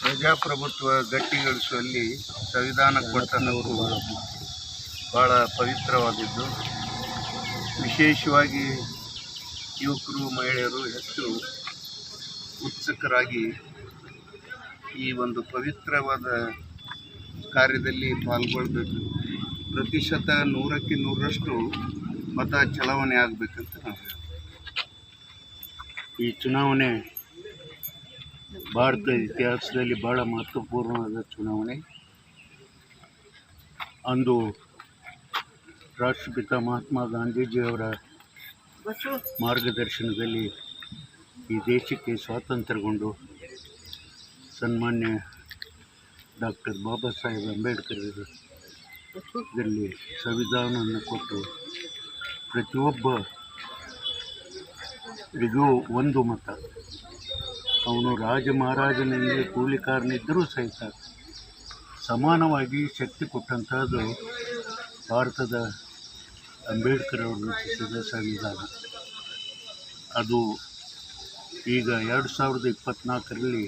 ಪ್ರಜಾಪ್ರಭುತ್ವ ಗಟ್ಟಿಗೊಳಿಸುವಲ್ಲಿ ಸಂವಿಧಾನ ಕೊಟ್ಟ ಹಕ್ಕು ಭಾಳ ಪವಿತ್ರವಾದದ್ದು ವಿಶೇಷವಾಗಿ ಯುವಕರು, ಮಹಿಳೆಯರು ಹೆಚ್ಚು ಉತ್ಸುಕರಾಗಿ ಈ ಒಂದು ಪವಿತ್ರವಾದ ಕಾರ್ಯದಲ್ಲಿ ಪಾಲ್ಗೊಳ್ಬೇಕು. ಪ್ರತಿಶತ ನೂರಕ್ಕೆ ನೂರರಷ್ಟು ಮತ ಚಲಾವಣೆ ಆಗಬೇಕಂತ ನಾವು ಈ ಚುನಾವಣೆ ಭಾರತದ ಇತಿಹಾಸದಲ್ಲಿ ಬಹಳ ಮಹತ್ವಪೂರ್ಣವಾದ ಚುನಾವಣೆ. ಅಂದು ರಾಷ್ಟ್ರಪಿತ ಮಹಾತ್ಮ ಗಾಂಧೀಜಿಯವರ ಮಾರ್ಗದರ್ಶನದಲ್ಲಿ ಈ ದೇಶಕ್ಕೆ ಸ್ವಾತಂತ್ರ್ಯಗೊಂಡು ಸನ್ಮಾನ್ಯ ಡಾಕ್ಟರ್ ಬಾಬಾ ಸಾಹೇಬ್ ಅಂಬೇಡ್ಕರ್ ಇದರಲ್ಲಿ ಸಂವಿಧಾನವನ್ನು ಕೊಟ್ಟು ಪ್ರತಿಯೊಬ್ಬ ರಿಗೂ ಒಂದು ಮತ. ಅವನು ರಾಜ ಮಹಾರಾಜನಿಂದ ಕೂಲಿಕಾರನಿದ್ದರೂ ಸಹಿತ ಸಮಾನವಾಗಿ ಶಕ್ತಿ ಕೊಟ್ಟಂಥದ್ದು ಭಾರತದ ಅಂಬೇಡ್ಕರ್ ಅವರು ರಚಿಸಿದ ಸಂವಿಧಾನ. ಅದು ಈಗ ಎರಡು ಸಾವಿರದ ಇಪ್ಪತ್ತ್ನಾಲ್ಕರಲ್ಲಿ